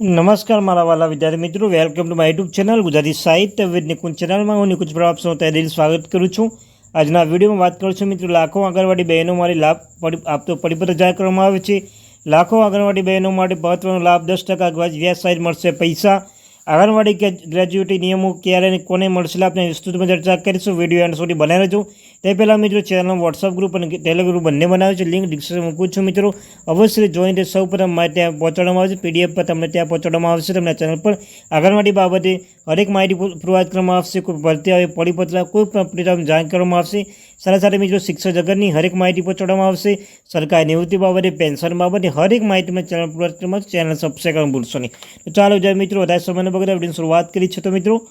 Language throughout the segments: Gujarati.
નમસ્કાર મારા વાલા વિદ્યાર્થી મિત્રો. Welcome to my YouTube channel Gujarati સાહિત્ય વિદ નિકુંજ ચેનલમાં હું નિકુંજ પ્રભાપ આપનું તહે દિલ સ્વાગત કરું છું. આજના વિડીયોમાં વાત કરું છું મિત્રો લાખો આંગણવાડી બહેનો માટે લાભ આપતો પરિપત્ર જાહેર કરવામાં આવે છે. લાખો આંગણવાડી બહેનો માટે મહત્વનો લાભ દસ ટકા વ્યાજ સહિત મળશે પૈસા. આંગણવાડી ગ્રેજ્યુએટી નિયમો ક્યારે અને કોને મળશે આપણે વિસ્તૃતમાં ચર્ચા કરીશું. વીડિયો એન્ડ સુધી બનાવી રહેજો. તે પહેલાં મિત્રો ચેનલનો વોટ્સઅપ ગ્રુપ અને ટેલિગ્રુપ ગ્રુપ બંને બનાવ્યું છે. લિંક ડિસ્ક્રિપ્શન મૂકું છું મિત્રો. અવશ્ય જોઈને સૌ પ્રથમ માહિતી ત્યાં પહોંચાડવામાં આવશે પીડીએફ પર તમને ત્યાં પહોંચાડવામાં આવશે. તમને ચેનલ પર આંગણવાડી બાબતે હરેક માહિતી પૂ- પ્રોવાઈડ કરવામાં આવશે. કોઈ ભરતી આવે પરિપત્ર કોઈ પણ જાણ કરવામાં આવશે. સાથે સાથે મિત્રો, શિક્ષક જગતની હરેક માહિતી પહોંચાડવામાં આવશે. સરકારી નિવૃત્તિ બાબતે, પેન્શન બાબતે હરેક માહિતી ચેનલ પ્રોવાઈડ ચેનલ સબસ્ક્રાઈબ કરવાનું ભૂલશો નહીં. તો ચાલો જાય મિત્રો, વધારે સમયને બગડે વિડીયોની શરૂઆત કરી છે તો મિત્રો.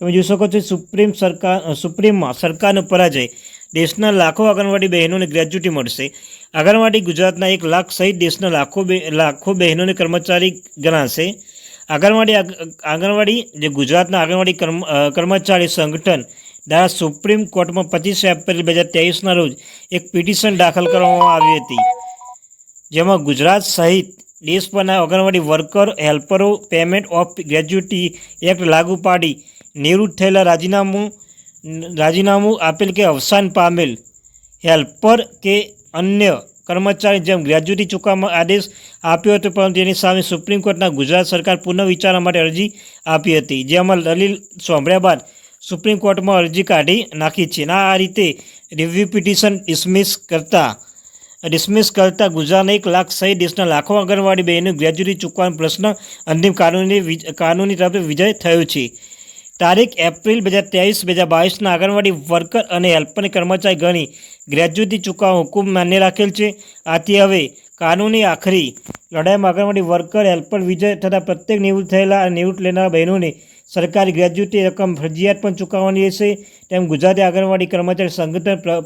તમે જોઈ શકો છો, સુપ્રીમ સરકાર સુપ્રીમમાં સરકારનો પરાજય. દેશના લાખો આંગણવાડી બહેનોને ગ્રેજ્યુટી મળશે. આંગણવાડી ગુજરાતના એક લાખ સહિત દેશના લાખો લાખો બહેનોને કર્મચારી ગણાશે. આંગણવાડી આગ- આંગણવાડી, જે ગુજરાતના આંગણવાડી કર્મ કર્મચારી સંગઠન દ્વારા સુપ્રીમ કોર્ટમાં પચીસ એપ્રિલ બે હજાર તેવીસના રોજ એક પિટિશન દાખલ કરવામાં આવી હતી. જેમાં ગુજરાત સહિત દેશભરના આંગણવાડી વર્કર, હેલ્પરો પેમેન્ટ ઓફ ગ્રેજ્યુટી એક્ટ લાગુ પાડી નિવૃત્ત થયેલા રાજીનામું રાજીનામું આપેલ કે અવસાન પામેલ. હેલ્પર કે અન્ય કર્મચારી જેમ ગ્રેજ્યુટી ચૂકવવામાં આદેશ આપ્યો હતો, પરંતુ તેની સામે સુપ્રીમ કોર્ટના ગુજરાત સરકાર પુનઃ વિચારણા માટે અરજી આપી હતી. જેમાં દલીલ સાંભળ્યા બાદ સુપ્રીમ કોર્ટમાં અરજી કાઢી નાખી છે. આ રીતે રિવ્યુ પિટિશન ડિસમિસ કરતા ડિસમિસ કરતા ગુજરાતના એક લાખ સહિત દેશના લાખો આંગણવાડી બહેનો ગ્રેજ્યુટી ચૂકવાનો પ્રશ્ન અંતિમ કાનૂની કાનૂની તરફે વિજય થયો છે. તારીખ એપ્રિલ બે હજાર ત્રેવીસ, બે હજાર બાવીસના આંગણવાડી વર્કર અને હેલ્પરની કર્મચારી ગણી ગ્રેજ્યુટી ચૂકવવા હુકુમ માન્ય રાખેલ છે. આથી હવે કાનૂની આખરી લડાઈમાં આંગણવાડી વર્કર હેલ્પર વિજય થતાં પ્રત્યેક નિવૃત્ત થયેલા અને નિવૃત્ત લેનારા બહેનોને સરકારી ગ્રેજ્યુટી રકમ ફરજિયાત પણ ચૂકવવાની રહેશે. તેમ ગુજરાતી આંગણવાડી કર્મચારી સંગઠન પ્ર-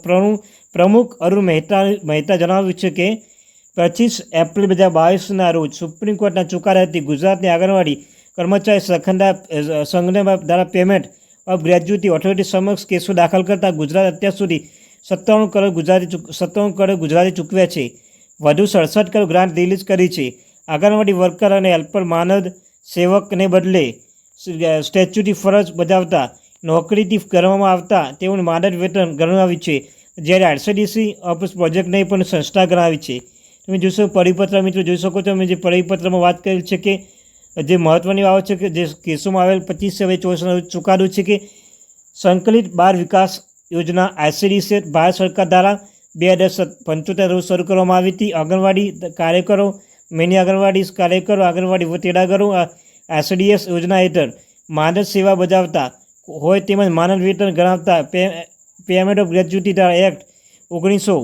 પ્રમુખ અરુણ મહેતા મહેતા જણાવ્યું છે કે, પચીસ એપ્રિલ બે હજાર બાવીસના રોજ સુપ્રીમ કોર્ટના ચુકાદાથી ગુજરાતની આંગણવાડી કર્મચારી સખંડા સંગઠન દ્વારા પેમેન્ટ ઓફ ગ્રેજ્યુટી ઓથોરિટી સમક્ષ કેસો દાખલ કરતા ગુજરાત અત્યાર સુધી સત્તાણું કરોડ ગુજરાતી સત્તાણું કરોડ ગુજરાતી ચૂકવ્યા છે. વધુ સડસઠ કરોડ ગ્રાન્ટ રિલીઝ કરી છે. આંગણવાડી વર્કર અને હેલ્પર માનદ સેવકને બદલે સ્ટેચ્યુટી ફરજ બજાવતા, નોકરીથી કરવામાં આવતા તેઓને માનદ વેતન ગણાવ્યું છે. જ્યારે આરસીડીસી ઓફિસ પ્રોજેક્ટને પણ સંસ્થા ગણાવી છે. તમે જોશો, પરિપત્ર મિત્રો, જોઈ શકો છો, અમે જે પરિપત્રમાં વાત કરેલ છે કે, જે મહત્ત્વની બાબત છે કે, જે કેસોમાં આવેલ પચીસ હવે ચોવીસનો ચુકાદો છે કે, સંકલિત બાળ વિકાસ યોજના આઈસીડીસી ભારત સરકાર દ્વારા બે હજાર પંચોતેર રોજ શરૂ કરવામાં આવી હતી. આંગણવાડી કાર્યકરો, મિની આંગણવાડી કાર્યકરો, આંગણવાડી તેડાગરો આઈસીડીએસ યોજના હેઠળ માનદ સેવા બજાવતા હોય તેમજ માનદ વેતન ગણાવતા pay payment of gratuity act ઓગણીસો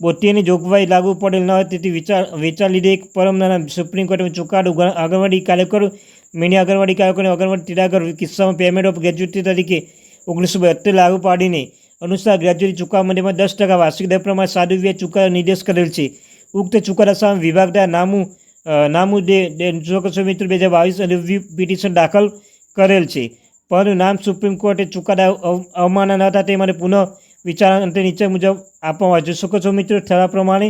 બોતેરની જોગવાઈ લાગુ પડેલ ન હોય તેથી વિચાર વિચાર લીધે એક પરમના સુપ્રીમ કોર્ટમાં ચુકાદો ગણ- આંગણવાડી કાર્યકરો મિની આંગણવાડી કાર્યકરો આંગણવાડી ટીડાગર કિસ્સામાં પેમેન્ટ ઓફ ગ્રેજ્યુટી તરીકે ઓગણીસો બોતેર લાગુ પાડીને અનુસાર ગ્રેજ્યુટી ચૂકવવા માટેમાં દસ ટકા વાર્ષિક દર પ્રમાણે સાદુ વ્યાજ ચુકાદો નિર્દેશ કરેલ છે. ઉક્ત ચુકાદા સામે વિભાગના નામું નામું દે ચોક્કસ મિત્ર બે હજાર બાવીસ રિવ્યુ પિટિશન દાખલ કરેલ છે. પરંતુ નામ સુપ્રીમ કોર્ટે ચુકાદા અવ- અવમાના ન હતા તે માટે પુનઃ વિચાર અંતે નીચે મુજબ આપવામાં જોઈ શકો છો મિત્રો? થળા પ્રમાણે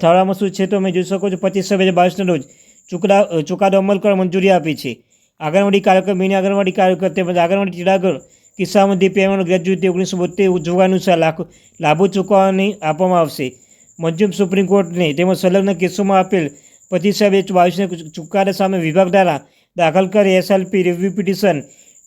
થળામાં શું છે તો તમે જોઈ શકો છો પચીસ બે હજાર બાવીસના રોજ ચુકડા ચુકાદો અમલ કરવા મંજૂરી આપી છે. આંગણવાડી કાર્યકર, મિની આંગણવાડી કાર્યકર તેમજ આંગણવાડી ચિડાગર કિસ્સામાં જે પેમેન્ટ ગ્રેજ્યુટી ઓગણીસો બોતેર જોવા અનુસાર લાભો ચૂકવવાની આપવામાં આવશે. મંજૂર સુપ્રીમ કોર્ટને તેમજ સંલગ્ન કેસોમાં આપેલ પચીસ સાહેબ એ બાવીસને ચુકાદા સામે વિભાગ દ્વારા દાખલ કરી એસએલપી રિવ્યુ પિટિશન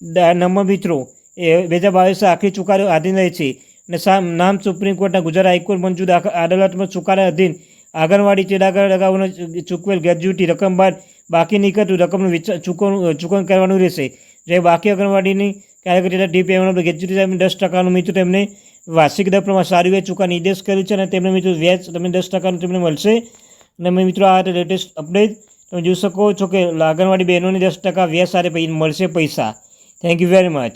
નંબર મિત્રો. એ બે હજાર બાવીસ આખરી ચુકાદો આધીન રહે છે અને નામ સુપ્રીમ કોર્ટના ગુજરાત હાઈકોર્ટ મંજૂર અદાલતમાં ચુકાદા અધીન આંગણવાડી ચેડાગર લગાવવાનો ચૂકવેલ ગ્રેજ્યુટી રકમ બાદ બાકી નીકળતું રકમનું ચૂકવણું ચૂકવણ કરવાનું રહેશે. જે બાકી આંગણવાડીની કાર્યકરી ડી પેમેન્ટ ગ્રેજ્યુટી દસ ટકાનું મિત્રો તેમને વાર્ષિક દર પ્રમાણે સારી વ્યાજ ચૂકવા નિર્દેશ કર્યું છે અને તેમને મિત્રો વ્યાજ તમને દસ ટકાનું તેમને મળશે. અને મેં મિત્રો આ લેટેસ્ટ અપડેટ તમે જોઈ શકો છો કે આંગણવાડી બહેનોને દસ ટકા વ્યાજ સાથે મળશે પૈસા. Thank you very much